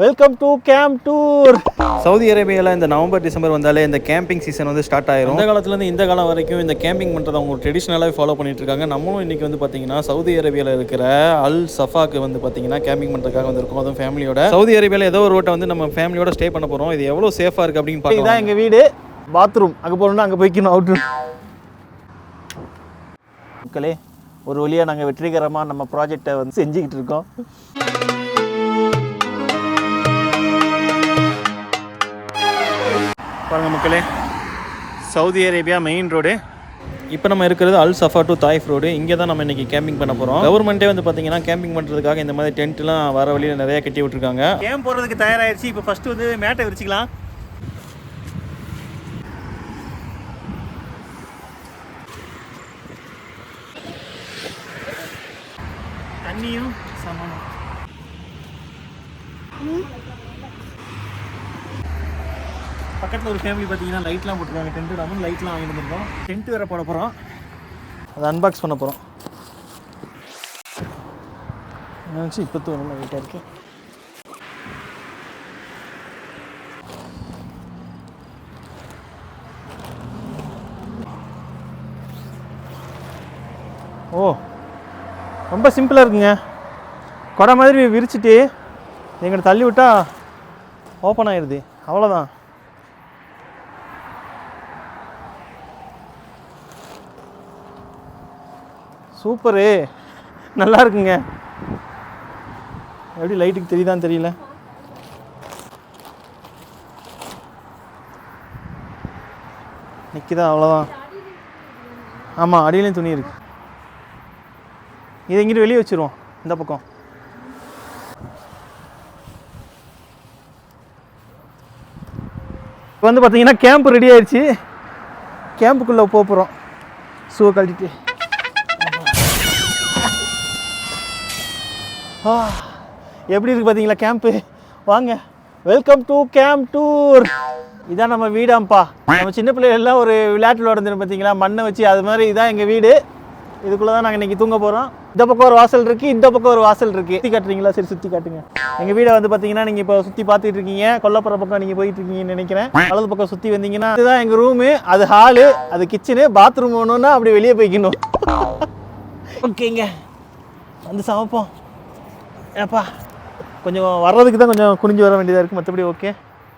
Welcome to camp tour Saudi அரேபியாவில் இந்த November December வந்தாலே இந்த கேம்பிங் சீசன் வந்து ஸ்டார்ட் ஆயிரும். அந்த காலத்துலேருந்து இந்த காலம் வரைக்கும் இந்த கேம்பிங் பண்ணுறத அவங்க ட்ரெடிஷ்னலாகவே ஃபாலோ பண்ணிட்டு இருக்காங்க. நம்மளும் இன்றைக்கி வந்து பார்த்தீங்கன்னா சவுதி அரேபியாவில் இருக்கிற அல் சஃபாக்கு வந்து பார்த்தீங்கன்னா கேம்பிங் பண்ணுறதுக்காக வந்திருக்கோம். அதுவும் ஃபேமிலியோட சவுதி அரேபியாவில் ஏதோ ஒரு ரோட்டை வந்து நம்ம ஃபேமிலியோட ஸ்டே பண்ண போகிறோம் இது எவ்வளோ சேஃபாக இருக்குது அப்படின்னு இதுதான் பார்க்கலாம். எங்கள் வீடு. பாத்ரூம் அங்கே போகணும்னா அங்கே போய்க்கணும் அவுட்ரு மக்களே ஒரு வழியாக நாங்கள் வெற்றிகரமாக நம்ம ப்ராஜெக்டை வந்து செஞ்சுக்கிட்டு இருக்கோம். பாருங்க மக்களே. சவுதி அரேபியா மெயின் ரோடு இப்போ நம்ம இருக்கிறது Al Safa to Taif road இங்கே தான் நம்ம இன்றைக்கி கேம்பிங் பண்ண போகிறோம் கவர்மெண்ட்டே வந்து பார்த்தீங்கன்னா கேம்பிங் பண்ணுறதுக்காக இந்த மாதிரி டென்ட்லாம் வர வழியில் நிறைய கட்டி விட்டுருக்காங்க. கேம்ப் போகிறதுக்கு தயாராகிடுச்சு இப்போ ஃபஸ்ட்டு வந்து மேட்டை விரிச்சிக்கலாம். தண்ணியும் பக்கத்தில் ஒரு ஃபேமிலி பார்த்தீங்கன்னா லைட்லாம் போட்டிருக்காங்க. டென்ட் இல்லாமல் லைட்லாம் வாங்கிட்டு வந்துருக்கோம். டென்ட் வேறு போட போகிறோம் அதை அன்பாக்ஸ் பண்ண போகிறோம் நினச்சி இப்போ தோணும் லைட்டாக இருக்கு? ஓ ரொம்ப சிம்பிளாக இருக்குங்க. கொடை மாதிரி விரிச்சிட்டு எங்கிட்ட தள்ளி விட்டா ஓப்பன் ஆயிடுது அவ்வளோதான் சூப்பரு. நல்லா இருக்குங்க எப்படி லைட்டுக்கு தெரியுதான்னு தெரியல. நிற்கிதா அவ்வளோதான் ஆமாம் அடியிலையும் துணி இருக்கு. இதை இங்கிட்டு வெளியே வச்சிருவோம் இந்த பக்கம். இப்போ வந்து பார்த்தீங்கன்னா கேம்ப் ரெடி ஆயிடுச்சு. கேம்புக்குள்ளே போக போகிறோம் ஷூவை கழட்டிட்டு. எப்படி இருக்கு பார்த்தீங்களா கேம்ப்பு வாங்க வெல்கம் டு கேம்ப் டூர் இதான் நம்ம வீடாம்ப்பா நம்ம சின்ன பிள்ளைகள்லாம் ஒரு விளையாட்டு விளையாடுறது பார்த்தீங்களா மண்ணை வச்சு அது மாதிரி இதான் எங்கள் வீடு. இதுக்குள்ளே தான் நாங்கள் இன்றைக்கி தூங்க போகிறோம் இந்த பக்கம் ஒரு வாசல் இருக்குது இந்த பக்கம் ஒரு வாசல் இருக்குது சுற்றி காட்டுறீங்களா? சரி சுற்றி காட்டுங்க. எங்கள் வீடை வந்து பார்த்தீங்கன்னா நீங்கள் இப்போ சுற்றி பார்த்துட்டு இருக்கீங்க. கொல்லப்புற பக்கம் நீங்கள் போயிட்டு இருக்கீங்கன்னு நினைக்கிறேன். வலது பக்கம் சுற்றி வந்தீங்கன்னா இதுதான் எங்கள் ரூமு அது ஹாலு அது கிச்சனு பாத்ரூம் வேணும்னா அப்படி வெளியே போய்க்கணும். ஓகேங்க. வந்து சமைப்போம். ஏப்பா கொஞ்சம் வர்றதுக்கு தான் கொஞ்சம் குனிஞ்சு வர வேண்டியதாக இருக்குது மற்றபடி ஓகே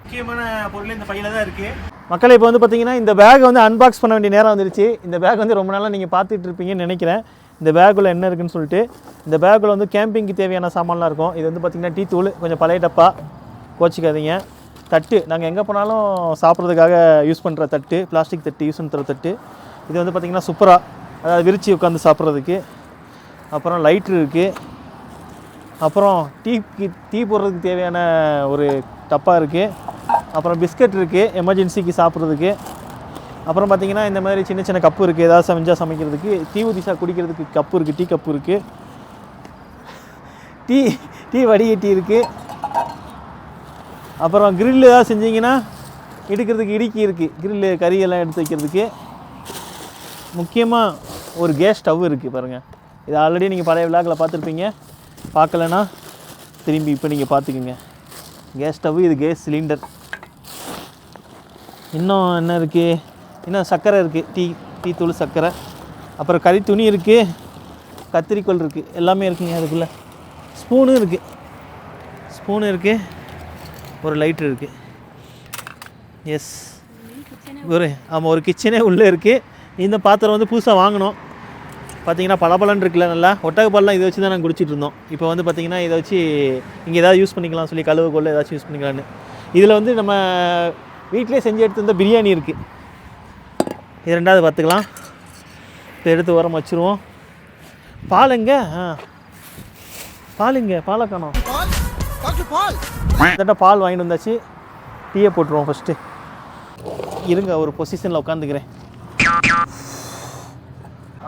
முக்கியமான பொருள் இந்த பையில தான் இருக்குது மக்களே இப்போ வந்து பார்த்தீங்கன்னா இந்த பேக் வந்து அன்பாக்ஸ் பண்ண வேண்டிய நேரம் வந்துருச்சு. இந்த பேக் வந்து ரொம்ப நாளாக நீங்கள் பார்த்துட்டு இருப்பீங்கன்னு நினைக்கிறேன். இந்த பேக்குள்ள என்ன இருக்குன்னு சொல்லிட்டு இந்த பேக்குள்ள வந்து கேம்பிங்க்கு தேவையான சாமான்லாம் இருக்கும். இது வந்து பார்த்தீங்கன்னா டீ தூள் கொஞ்சம் பழைய டப்பா கோச்சிக்காதீங்க. தட்டு நாங்கள் எங்கே போனாலும் சாப்பிட்றதுக்காக யூஸ் பண்ணுற தட்டு பிளாஸ்டிக் தட்டு யூஸ் பண்ணுற தட்டு. இது வந்து பார்த்திங்கன்னா சூப்பராக அதாவது விரிச்சு உட்காந்து சாப்பிட்றதுக்கு. அப்புறம் லைட்ரு இருக்குது அப்புறம் டீ டீ போடுறதுக்கு தேவையான ஒரு டப்பா இருக்குது அப்புறம் பிஸ்கட் இருக்குது எமர்ஜென்சிக்கு சாப்பிட்றதுக்கு. அப்புறம் பார்த்திங்கன்னா இந்த மாதிரி சின்ன சின்ன கப்பு இருக்குது ஏதாவது செஞ்சால் சமைக்கிறதுக்கு. டீ ஊற்றி சா குடிக்கிறதுக்கு கப்பு இருக்குது டீ கப்பு இருக்குது டீ டீ வடிகட்டி இருக்குது அப்புறம் கிரில் ஏதாவது செஞ்சிங்கன்னா இடுக்கிறதுக்கு இடுக்கி இருக்குது கிரில்லு கறியெல்லாம் எடுத்து வைக்கிறதுக்கு. முக்கியமாக ஒரு கேஸ் ஸ்டவ் இருக்குது பாருங்கள் இது ஆல்ரெடி நீங்கள் பழைய விழாக்களை பார்த்துருப்பீங்க. பார்க்கலனா திரும்பி இப்போ நீங்கள் பார்த்துக்குங்க. கேஸ் ஸ்டவ் இது கேஸ் சிலிண்டர். இன்னும் என்ன இருக்குது இன்னும் சர்க்கரை இருக்குது டீ டீ தூள் சர்க்கரை. அப்புறம் கறி துணி இருக்குது கத்திரிக்கோல் இருக்குது எல்லாமே இருக்குங்க அதுக்குள்ளே. ஸ்பூனும் இருக்குது ஸ்பூனு இருக்குது ஒரு லைட்ரு இருக்குது எஸ் ஒரு ஆமாம் ஒரு கிச்சனே உள்ளே இருக்குது இந்த பாத்திரம் வந்து புதுசாக வாங்கினோம். பார்த்தீங்கன்னா பளபளன்னு இருக்குல்ல நல்லா. ஒட்டகப்பால்லாம் இதை வச்சு தான் நாங்கள் குடிச்சிட்டு இருந்தோம். இப்போ வந்து பார்த்தீங்கன்னா இதை வச்சு இங்கே ஏதாவது யூஸ் பண்ணிக்கலாம் சொல்லி கழுவு கொள்ள ஏதாச்சும் யூஸ் பண்ணிக்கலான்னு இதில் வந்து நம்ம வீட்டிலே செஞ்சு எடுத்து வந்த பிரியாணி இருக்குது இது ரெண்டாவது பார்த்துக்கலாம். இப்போ எடுத்து உரம் வச்சுருவோம். பாலுங்க ஆ. பாலுங்க பாலை காணும். கிட்ட பால் வாங்கிட்டு வந்தாச்சு. டீயை போட்டுருவோம் ஃபஸ்ட்டு இருங்க ஒரு பொசிஷனில் உட்காந்துக்கிறேன்.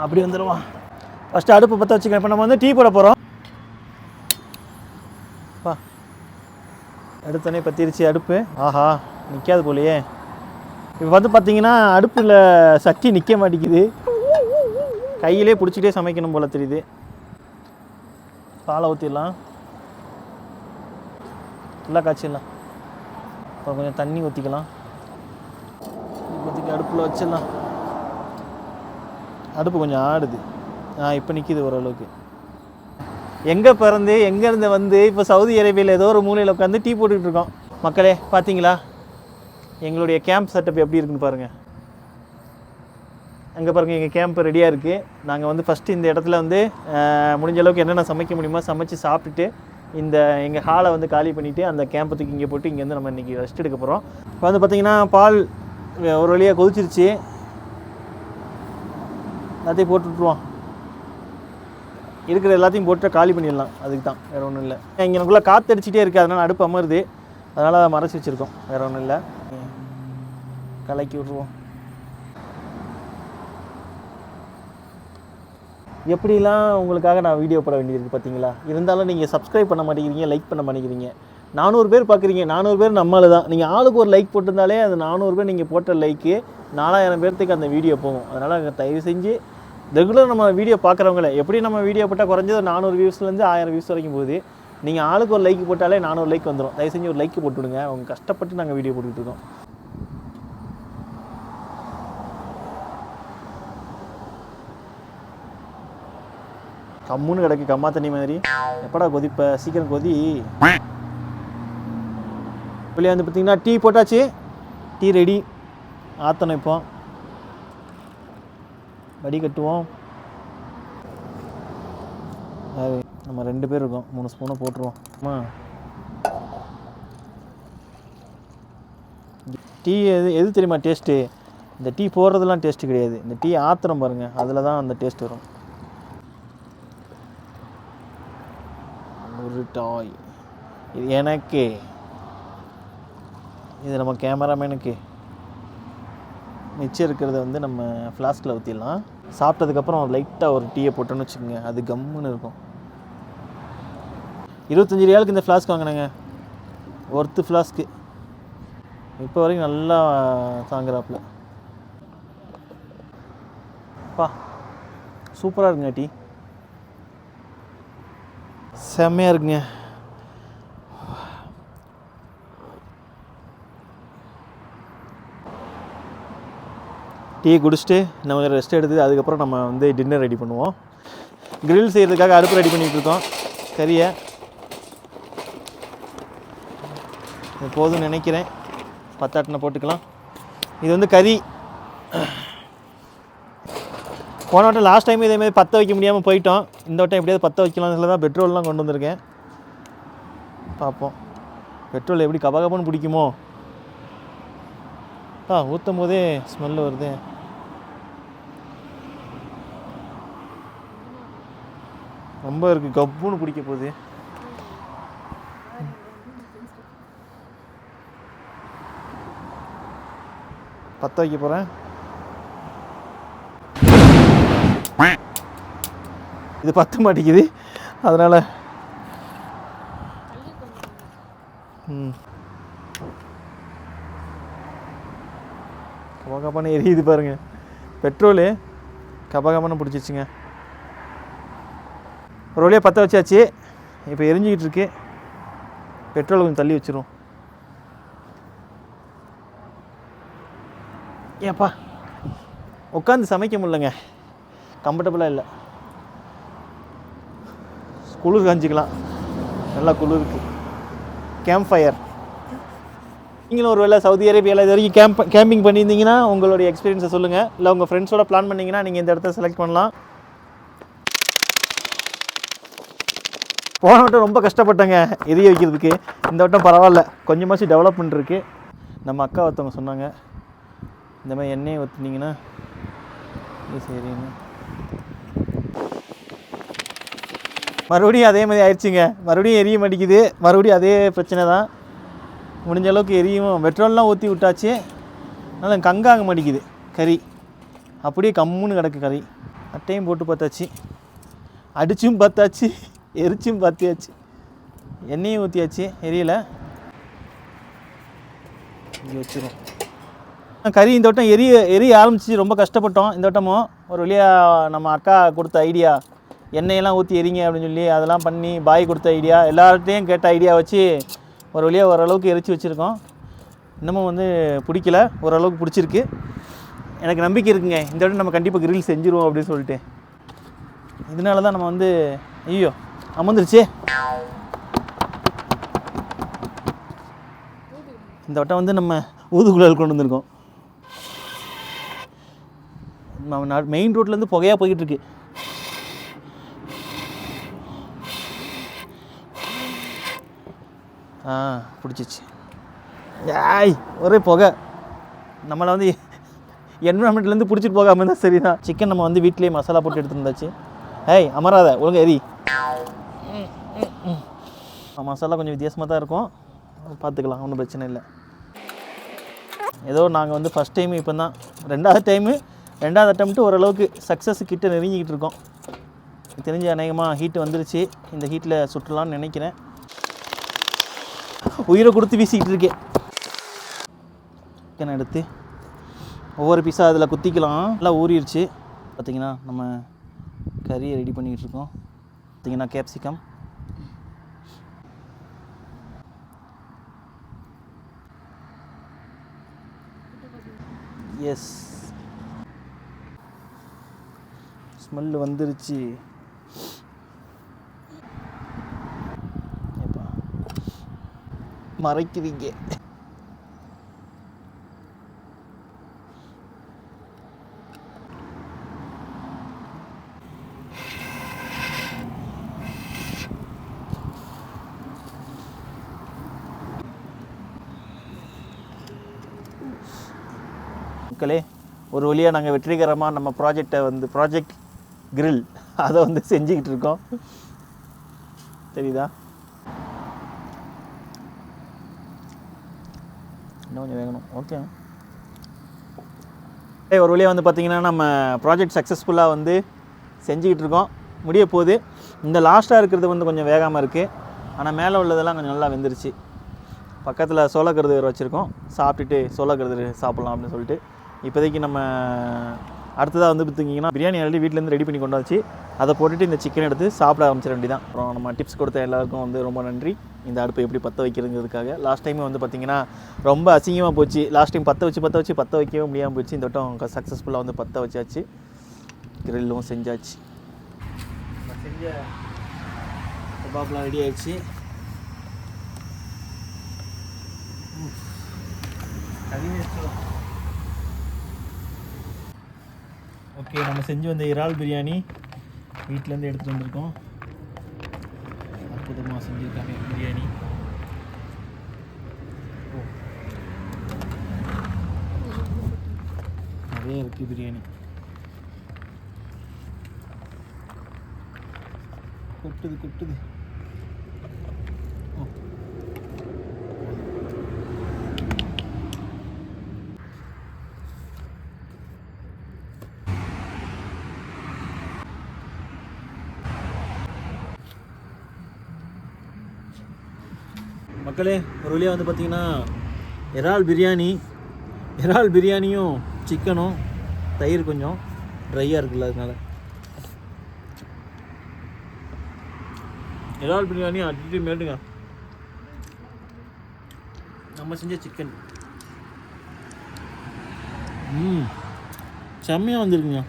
அப்படி வந்துடுவான் ஃபஸ்ட்டு அடுப்பு பற்ற வச்சுக்கிறேன் இப்போ நம்ம வந்து டீ போட போகிறோம் பா எடுத்தோடனே பற்றிருச்சு அடுப்பு. ஆஹா நிற்காது போலையே. இப்போ வந்து பார்த்தீங்கன்னா அடுப்பில் சட்டி நிற்க மாட்டேங்குது. கையிலே பிடிச்சிட்டே சமைக்கணும் போல் தெரியுது. பாலை ஊற்றிடலாம் ஃபுல்லாக காய்ச்சிடலாம். அப்புறம் கொஞ்சம் தண்ணி ஊற்றிக்கலாம் இப்போதைக்கு அடுப்பில் வச்சிடலாம். அடுப்பு கொஞ்சம் ஆடுது. இப்போ நிற்கிது ஓரளவுக்கு. எங்கே பிறந்து எங்கேருந்து வந்து இப்போ சவுதி அரேபியாவில் ஏதோ ஒரு மூலையில் உட்காந்து டீ போட்டுக்கிட்டு இருக்கோம். மக்களே பார்த்தீங்களா எங்களுடைய கேம்ப் செட்டப் எப்படி இருக்குன்னு பாருங்கள் அங்கே பாருங்கள் எங்கள் கேம்ப் ரெடியாக இருக்குது நாங்கள் வந்து ஃபஸ்ட்டு இந்த இடத்துல வந்து முடிஞ்ச அளவுக்கு என்னென்ன சமைக்க முடியுமோ சமைச்சு சாப்பிட்டுட்டு இந்த எங்கள் ஹாலை வந்து காலி பண்ணிவிட்டு அந்த கேம்பத்துக்கு இங்கே போட்டு இங்கேருந்து நம்ம இன்றைக்கி ரெஸ்ட் எடுக்க போகிறோம் இப்போ வந்து பார்த்திங்கன்னா பால் ஒரு வழியாக கொதிச்சிருச்சு. எல்லாத்தையும் போட்டு விட்ருவோம் இருக்கிற எல்லாத்தையும் போட்டு காலி பண்ணிடலாம். அதுக்கு தான். வேறு ஒன்றும் இல்லை. இங்கே எனக்குள்ளே காற்று அடிச்சிட்டே இருக்குது அதனால் அடுப்பு அமருது. அதனால் அதை மறைச்சி வச்சுருக்கோம். வேறு ஒன்றும் இல்லை. கலக்கி விட்ருவோம் எப்படிலாம் உங்களுக்காக நான் வீடியோ போட வேண்டியது பார்த்தீங்களா? இருந்தாலும் நீங்கள் சப்ஸ்கிரைப் பண்ண மாட்டேங்கிறீங்க லைக் பண்ண மாட்டேங்கிறீங்க. நானூறு பேர் பார்க்குறீங்க. நானூறு பேர் நம்மளால் தான். நீங்கள் ஆளுக்கு ஒரு லைக் போட்டிருந்தாலே அது நானூறு பேர் நீங்கள் போட்ட லைக்கு நாலாயிரம் பேர்த்துக்கு அந்த வீடியோ போகும். அதனால் தயவு செஞ்சு ரெகுலர் நம்ம வீடியோ பார்க்குறவங்கள எப்படி நம்ம வீடியோ போட்டால் குறைஞ்சது நானூறு வியூஸ்லேருந்து ஆயிரம் வியூஸ் வரைக்கும் போகுது. நீங்கள் ஆளுக்கு ஒரு லைக் போட்டாலே நானூறு லைக் வந்துடும் தயவு செஞ்சு ஒரு லைக் போட்டு விடுங்க அவங்க கஷ்டப்பட்டு நாங்கள் வீடியோ போட்டுக்கிட்டு இருக்கோம். கம்முன்னு கிடக்கு கம்மா தண்ணி மாதிரி. எப்படா கொதிப்ப? சீக்கிரம் கொதி. வெளியே வந்து பார்த்தீங்கன்னா டீ போட்டாச்சு. டீ ரெடி ஆற்றணும் இப்போ. வடி கட்டுவோம். அது நம்ம ரெண்டு பேர் இருக்கோம். மூணு ஸ்பூனை போட்டுருவோம். அம்மா. டீ எது எது தெரியுமா டேஸ்ட்டு இந்த டீ போடுறதுலாம் டேஸ்ட்டு கிடையாது. இந்த டீ ஆத்திரம் பாருங்கள் அதில் தான் அந்த டேஸ்ட் வரும். ஒரு டாய் இது எனக்கு. இது நம்ம கேமராமேனுக்கு மிச்சம் இருக்கிறத வந்து நம்ம ஃப்ளாஸ்கில் ஊற்றிடலாம் சாப்பிட்டதுக்கப்புறம் லைட்டாக ஒரு டீயை போட்டோன்னு வச்சுக்கோங்க. அது கம்முன்னு இருக்கும். இருபத்தஞ்சி ரியாலுக்கு இந்த ஃப்ளாஸ்க் வாங்கினேங்க. ஒர்த்து ஃப்ளாஸ்க்கு இப்போ வரைக்கும் நல்லா தாங்குறாப்புல. பா சூப்பராக இருக்குங்க டீ. செம்மையாக இருக்குங்க. டீ குடிச்சிட்டு நம்ம ரெஸ்ட் எடுத்து அதுக்கப்புறம் நம்ம வந்து டின்னர் ரெடி பண்ணுவோம். க்ரில் செய்கிறதுக்காக அடுப்பு ரெடி பண்ணிகிட்டு இருக்கோம். கறியை எப்போதும் நினைக்கிறேன். பத்தாட்டின போட்டுக்கலாம். இது வந்து கறி. போன வட்டம் லாஸ்ட் டைம் இதேமாதிரி பற்ற வைக்க முடியாமல் போயிட்டோம். இந்த வட்டம் எப்படியாவது பற்ற வைக்கலாம்னு தான் பெட்ரோல்லாம் கொண்டு வந்திருக்கேன். பார்ப்போம். பெட்ரோல் எப்படி கபகபன்னு பிடிக்குமோ? ஆ ஊற்றும் போதே ஸ்மெல் வருது. ரொம்ப இருக்குது கப்புன்னு பிடிக்க போகுது. பற்ற வைக்க போகிறேன் இது பத்த மாட்டேங்குது. அதனால் ம். கபகபான எரியுது பாருங்க. பெட்ரோலு கபகபான பிடிச்சிச்சுங்க ஒரு வழியாக பற்ற வச்சாச்சு. இப்போ எரிஞ்சிக்கிட்டு இருக்கு. பெட்ரோல் கொஞ்சம் தள்ளி வச்சிரும் ஏப்பா உட்காந்து சமைக்க முடிலங்க கம்ஃபர்டபுளாக இல்லை. குளிர் காஞ்சிக்கலாம். நல்லா குளிருக்கு கேம்ப் ஃபயர் நீங்களும் ஒரு வேளை சவுதி அரேபியாவில் இது வரைக்கும் கேம்ப் கேம்பிங் பண்ணியிருந்தீங்கன்னா உங்களுடைய எக்ஸ்பீரியன்ஸை சொல்லுங்கள் இல்லை உங்கள் ஃப்ரெண்ட்ஸோட பிளான் பண்ணீங்கன்னா நீங்கள் இந்த இடத்த செலக்ட் பண்ணலாம். போன வட்டம் ரொம்ப கஷ்டப்பட்டேங்க எரிய வைக்கிறதுக்கு. இந்த வட்டம் பரவாயில்ல கொஞ்சமாச்சும் டெவலப்மெண்ட் இருக்குது நம்ம அக்கா ஒருத்தவங்க சொன்னாங்க இந்த மாதிரி எண்ணெயை ஊற்றுனீங்கன்னா சரிங்க மறுபடியும் அதே மாதிரி ஆயிடுச்சுங்க. மறுபடியும் எரிய மாட்டேங்குது. மறுபடியும் அதே பிரச்சனை தான். முடிஞ்ச அளவுக்கு எரியும். பெட்ரோல்லாம் ஊற்றி விட்டாச்சு. அதனால் கங்காக மாட்டேங்குது. கறி. அப்படியே கம்முன்னு கிடக்கு கறி. அட்டையும் போட்டு பார்த்தாச்சு. அடிச்சும் பார்த்தாச்சு. எரிச்சும் பார்த்தியாச்சு எண்ணெயும் ஊற்றியாச்சு எரியல. இங்கே வச்சுருவோம். கறி இந்த வட்டம் எரிய எரிய ஆரம்பிச்சு ரொம்ப கஷ்டப்பட்டோம். இந்த வட்டமும் ஒரு வழியாக நம்ம அக்கா கொடுத்த ஐடியா. எண்ணெயெல்லாம் ஊற்றி எரிங்க அப்படின்னு சொல்லி அதெல்லாம் பண்ணி பாய் கொடுத்த ஐடியா. எல்லார்ட்டையும் கேட்ட ஐடியா வச்சு ஒரு வழியாக ஓரளவுக்கு எரிச்சு வச்சுருக்கோம். இன்னமும் வந்து பிடிக்கல. ஓரளவுக்கு பிடிச்சிருக்கு. எனக்கு நம்பிக்கை இருக்குங்க. இந்த வட்டம் நம்ம கண்டிப்பாக கிரில் செஞ்சுருவோம் அப்படின்னு சொல்லிட்டு. இதனால தான் நம்ம வந்து ஐயோ அமர்ந்துருச்சே. இந்த வட்டம் வந்து நம்ம ஊதுகுழல் கொண்டு வந்திருக்கோம். நம்ம மெயின் ரோட்லேருந்து புகையாக போய்கிட்டு இருக்கு ஆ பிடிச்சிச்சு. ஏய் ஒரே புகை. நம்மளை வந்து என்வரான்மெண்ட்லேருந்து பிடிச்சிட்டு போகாமல் இருந்தால் சரிதான். சிக்கன் நம்ம வந்து வீட்லேயே மசாலா போட்டு எடுத்துருந்தாச்சு ஏய் அமராத ஒழுங்கா எரி. மசாலா கொஞ்சம் வித்தியாசமாக தான் இருக்கும். பார்த்துக்கலாம் ஒன்றும் பிரச்சனை இல்லை. ஏதோ நாங்கள் வந்து ஃபஸ்ட் டைம் இப்போ தான் ரெண்டாவது டைமு ரெண்டாவது அட்டம்ப்ட்டு ஓரளவுக்கு சக்ஸஸ் கிட்ட நெருங்கிக்கிட்டு இருக்கோம். தெரிஞ்ச தெரிஞ்சு அநேகமாக ஹீட் வந்துருச்சு. இந்த ஹீட்டில் சுற்றலான்னு நினைக்கிறேன். உயிரை கொடுத்து வீசிக்கிட்டு இருக்கேன் சிக்கன் எடுத்து ஒவ்வொரு பீஸாக அதில் குத்திக்கலாம். நல்லா ஊறிடுச்சு பார்த்திங்கன்னா நம்ம கறியை ரெடி பண்ணிக்கிட்டு இருக்கோம். பார்த்தீங்கன்னா கேப்சிகம் எஸ் ஸ்மெல்லு வந்துருச்சு. மறைக்குவீங்க மறைக்கிறீங்க மக்களே ஒரு வழியாக நாங்கள் வெற்றிகரமாக நம்ம ப்ராஜெக்டை வந்து ப்ராஜெக்ட் கிரில் அதை வந்து செஞ்சுக்கிட்டு இருக்கோம். தெரியுதா? இன்னும் கொஞ்சம் வேகணும். ஓகே ஒரு வழியாக வந்து பார்த்தீங்கன்னா நம்ம ப்ராஜெக்ட் சக்ஸஸ்ஃபுல்லாக வந்து செஞ்சுக்கிட்டு இருக்கோம். முடிய போகுது. இந்த லாஸ்ட்டாக இருக்கிறது வந்து கொஞ்சம் வேகாமல் இருக்குது ஆனால் மேலே உள்ளதெல்லாம் கொஞ்சம் நல்லா வெந்துருச்சு. பக்கத்தில் சோளக்கருது வச்சுருக்கோம். சாப்பிட்டுட்டு சோளக்கருது சாப்பிட்லாம் அப்படின்னு சொல்லிட்டு. இப்போதைக்கு நம்ம அடுத்ததாக வந்து பார்த்திங்கன்னா பிரியாணி ஆல்ரெடி வீட்டிலேருந்து ரெடி பண்ணி கொண்டு வச்சு அதை போட்டுட்டு இந்த சிக்கன் எடுத்து சாப்பிட ஆரம்பிச்சிட வேண்டியதான் அப்புறம் நம்ம டிப்ஸ் கொடுத்த எல்லாருக்கும் வந்து ரொம்ப நன்றி. இந்த அடுப்பை எப்படி பற்ற வைக்கிறதுங்கிறதுக்காக. லாஸ்ட் டைம் வந்து பார்த்திங்கன்னா ரொம்ப அசிங்கமாக போச்சு. லாஸ்ட் டைம் பற்ற வச்சு பற்ற வச்சு பற்ற வைக்கவே முடியாமல் போச்சு. இந்த வட்டம் சக்ஸஸ்ஃபுல்லாக வந்து பற்ற வச்சாச்சு. கிரில்லும் செஞ்சாச்சு. செஞ்ச கபாப்லாம் ரெடி ஆயிடுச்சு. ஓகே நம்ம செஞ்சு வந்த இறால் பிரியாணி வீட்டிலேருந்து எடுத்துகிட்டு வந்திருக்கோம். அற்புதமாக செஞ்சுருக்காங்க பிரியாணி. ஓ. நிறைய இருக்குது பிரியாணி. கொட்டுது கொட்டுது. மக்களே ஒரு வழியாக வந்து பார்த்திங்கன்னா இறால் பிரியாணி இறால் பிரியாணியும் சிக்கனும் தயிர் கொஞ்சம் ட்ரையாக இருக்குல்ல அதனால. இறால் பிரியாணி அடிச்சு மேட்டுங்க நம்ம செஞ்ச சிக்கன் ம் செம்மையாக வந்துருக்குங்க.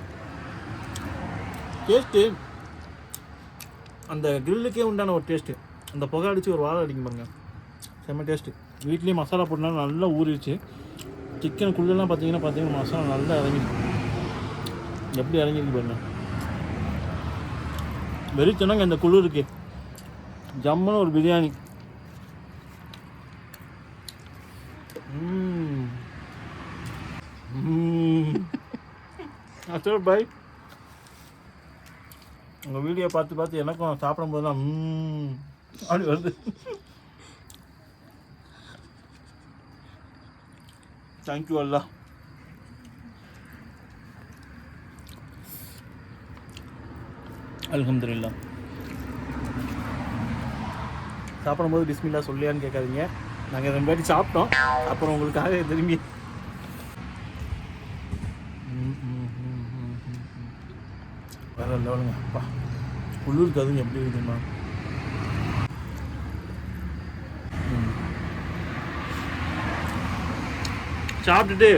டேஸ்ட்டு அந்த கிரில்லுக்கே உண்டான ஒரு டேஸ்ட்டு அந்த புகை அடித்து ஒரு வாழை அடிக்கும் பாருங்க. செம்ம டேஸ்ட்டு வீட்லேயே மசாலா போட்டனால நல்லா ஊறிடுச்சு. சிக்கன் குள்ளெல்லாம் பார்த்தீங்கன்னா பார்த்தீங்கன்னா மசாலா நல்லா இறங்கிடுச்சு எப்படி இறங்கிருக்கு பாருங்க. வெறிச்சனங்க இந்த குளிருக்கு ஜம்முன்னு ஒரு பிரியாணி. ம் சரி பாய். உங்கள் வீடியோ பார்த்து பார்த்து எனக்கும் சாப்பிடும் போதெல்லாம் அப்படி வருது. தேங்க்யூ அல்லா அல்ஹம்துலில்லா சாப்பிடும்போது பிஸ்மில்லா சொல்லியான்னு கேட்காதீங்க. நாங்கள் ரெண்டு வாட்டி சாப்பிட்டோம். அப்புறம் உங்களுக்காக திரும்பி. வேற லெவலுங்க. அப்பா உள்ளூருக்கு அதுவும் எப்படி இருக்குமா சாப்பிட்டுட்டு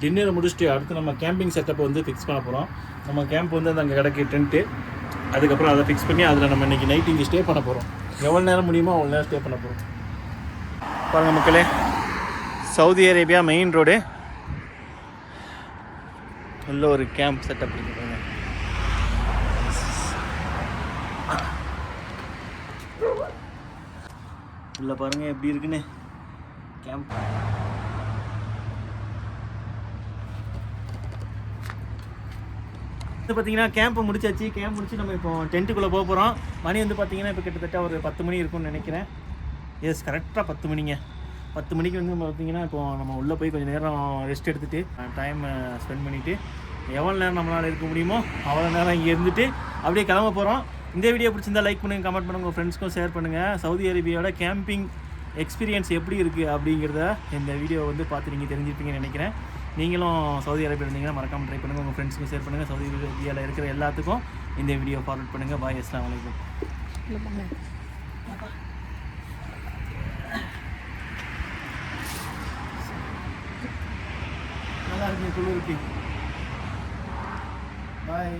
டின்னர் முடிச்சுட்டு அடுத்து நம்ம கேம்பிங் செட்டப்பை வந்து ஃபிக்ஸ் பண்ண போகிறோம் நம்ம கேம்ப் வந்து அந்த அங்கே கிடக்கு டென்ட்டு அதுக்கப்புறம் அதை ஃபிக்ஸ் பண்ணி அதில் நம்ம இன்றைக்கி நைட் இங்கே ஸ்டே பண்ண போகிறோம் எவ்வளோ நேரம் முடியுமோ அவ்வளோ நேரம் ஸ்டே பண்ண போகிறோம் பாருங்கள் மக்களே சவுதி அரேபியா மெயின் ரோடு உள்ள ஒரு கேம்ப் செட்டப் இருக்குது உள்ள பாருங்க எப்படி இருக்குன்னு. கேம்ப் வந்து பார்த்தீங்கன்னா கேம்ப் முடிச்சாச்சு. கேம்ப் முடிச்சு நம்ம இப்போ டென்ட்டுக்குள்ளே போக போகிறோம் மணி வந்து பார்த்தீங்கன்னா இப்போ கிட்டத்தட்ட ஒரு பத்து மணி இருக்கும்னு நினைக்கிறேன். எஸ் கரெக்டாக பத்து மணிங்க. பத்து மணிக்கு வந்து பார்த்தீங்கன்னா இப்போ நம்ம உள்ளே போய் கொஞ்சம் நேரம் ரெஸ்ட் எடுத்துகிட்டு டைம் ஸ்பெண்ட் பண்ணிவிட்டு எவ்வளோ நேரம் நம்மளால் இருக்க முடியுமோ அவ்வளோ நேரம் இங்கே இருந்துட்டு அப்படியே கிளம்ப போகிறோம் இந்த வீடியோ பிடிச்சிருந்தா லைக் பண்ணுங்கள் கமெண்ட் பண்ணுங்கள் உங்கள் ஃப்ரெண்ட்ஸ்க்கும் ஷேர் பண்ணுங்கள் சவுதி அரேபியாவோட கேம்பிங் எக்ஸ்பீரியன்ஸ் எப்படி இருக்குது அப்படிங்கிறத இந்த வீடியோ வந்து பார்த்து நீங்கள் தெரிஞ்சிருப்பீங்கன்னு நினைக்கிறேன். நீங்களும் சவுதி அரேபியா இருந்தீங்கன்னா மறக்காமல் ட்ரை பண்ணுங்கள் உங்கள் ஃப்ரெண்ட்ஸ்க்கும் ஷேர் பண்ணுங்கள் சவுதி அரேபியாவில் இருக்கிற எல்லாத்துக்கும் இந்த வீடியோ ஃபார்வர்ட் பண்ணுங்கள் பாய் அஸ்லாம் வலைக்கும் நல்லா இருக்கு குளிருக்கு பாய்